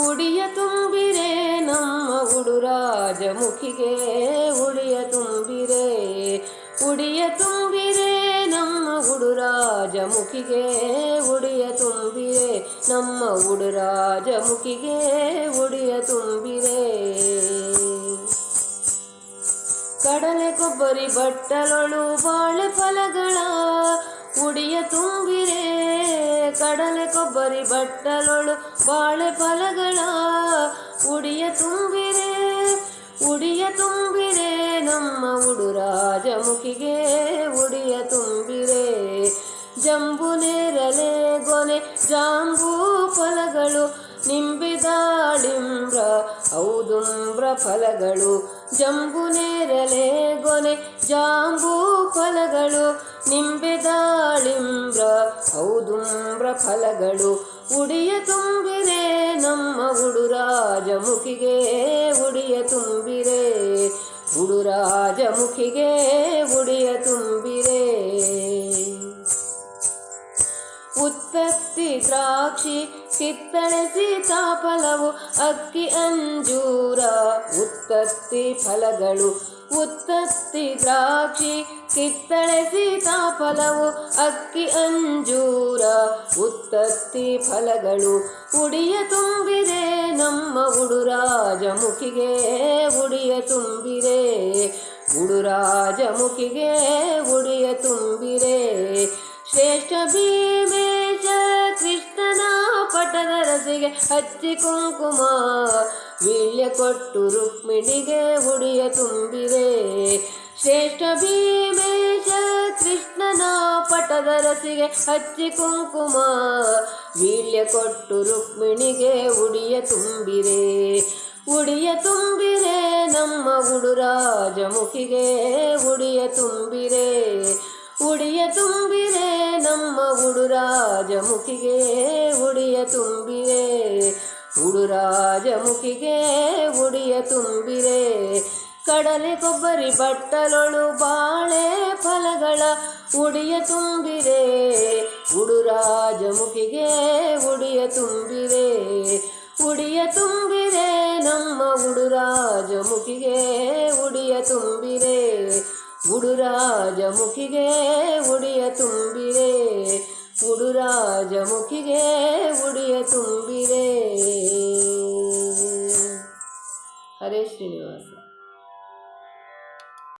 ಉಡಿಯ ತುಂಬಿರೆ ನಮ್ಮ ಉಡುರಾಜ ಮುಖಿಗೆ ಉಡಿಯ ತುಂಬಿರೆ ಉಡಿಯ ತುಂಬಿರೆ ನಮ್ಮ ಉಡುರಾಜ ಮುಖಿಗೆ ಉಡಿಯ ತುಂಬಿರೆ ನಮ್ಮ ಉಡುರಾಜ ಮುಖಿಗೆ ಉಡಿಯ ತುಂಬಿರೆ. ಕಡಲೆ ಕೊಬ್ಬರಿ ಬಟ್ಟಲೊಳು ಬಾಳೆ ಫಲಗಳ ಉಡಿಯ ತುಂಬಿರೆ ಕೊಬ್ಬರಿ ಬಟ್ಟಲೊಳು ಬಾಳೆ ಫಲಗಳ ಉಡಿಯ ತುಂಬಿರೆ ಉಡಿಯ ತುಂಬಿರೆ, ನಮ್ಮ ಉಡುರಾಜ ಮುಖಿಗೆ ಉಡಿಯ ತುಂಬಿರೆ. ಜಂಬು ನೇರಲೆ ಗೊನೆ, ಜಾಂಬೂ ಫಲಗಳು ನಿಂಬೆ ಔದುಂಬ್ರ ಫಲಗಳು ಜಂಬು ನೇರಲೆ ಗೊನೆ, ಜಾಂಬೂ ಫಲಗಳು. ನಿಂಬೆ ದಾಳಿಂಬ್ರ ಔದುಂಬ್ರ ಫಲಗಳು ಉಡಿಯ ತುಂಬಿರೆ ನಮ್ಮ ಉಡುರಾಜ ಮುಖಿಗೆ ಉಡಿಯ ತುಂಬಿರೆ ಉಡುರಾಜ ಮುಖಿಗೆ ಉಡಿಯ ತುಂಬಿರೆ. ಉತ್ಪತ್ತಿ ದ್ರಾಕ್ಷಿ ಕಿತ್ತಳೆ ಸೀತಾಫಲವು ಅಕ್ಕಿ ಅಂಜೂರ, ಉತ್ತತ್ತಿ ಫಲಗಳು, ಉತ್ತತ್ತಿ ದ್ರಾಕ್ಷಿ. ಕಿತ್ತಳೆ ಸೀತಾಫಲವು ಅಕ್ಕಿ ಅಂಜೂರ, ಉತ್ತತ್ತಿ ಫಲಗಳು. ಉಡಿಯ ತುಂಬಿದೆ ನಮ್ಮ ಉಡುರಾಜ ಮುಖಿಗೆ ಉಡಿಯ ತುಂಬಿರೆ ಉಡುರಾಜ ಮುಖಿಗೆ ಉಡಿಯ ತುಂಬಿರೆ ಶ್ರೇಷ್ಠ ಭೀಮೇಶ ರಸಿಗೆ ಹಚ್ಚಿ ಕುಂಕುಮ. ವೀಳ್ಯ ಕೊಟ್ಟು ರುಕ್ಮಿಣಿಗೆ ಉಡಿಯ ತುಂಬಿದೆ. ಶ್ರೇಷ್ಠ ಭೀಮೇಶ ಕೃಷ್ಣನ ಪಟದ ರಸಿಗೆ ಹಚ್ಚಿ ಕುಂಕುಮ. ವೀಳ್ಯ ಕೊಟ್ಟು ರುಕ್ಮಿಣಿಗೆ ಉಡಿಯ ತುಂಬಿರೆ ಉಡಿಯ ತುಂಬಿರೆ ನಮ್ಮ ಗುಡುರಾಜ ಮುಖಿಗೆ ಉಡಿಯ ತುಂಬಿರೆ ಉಡಿಯ ತುಂಬಿರೆ ನಮ್ಮ ಗುಡುರಾಜ ಮುಖಿಗೆ ಉಡಿಯ ತುಂಬಿರೆ ಉಡುರಾಜ ಮುಖಿಗೆ ಉಡಿಯ ತುಂಬಿರೆ, ಕಡಲೆ ಕೊಬ್ಬರಿ ಬಟ್ಟಲೊಳು ಬಾಳೆ ಫಲಗಳ ಉಡಿಯ ತುಂಬಿರೆ ಉಡುರಾಜ ಮುಖಿಗೆ ಉಡಿಯ ತುಂಬಿರೆ ಉಡಿಯ ತುಂಬಿರೆ, ನಮ್ಮ ಉಡುರಾಜ ಮುಖಿಗೆ ಉಡಿಯ ತುಂಬಿರೆ ಉಡುರಾಜ ಮುಖಿಗೆ ಉಡಿಯ ತುಂಬಿರೆ ಉಡುರಾಜ ಮುಖಿಗೆ ಉಡಿಯ ತುಂಬಿರೆ.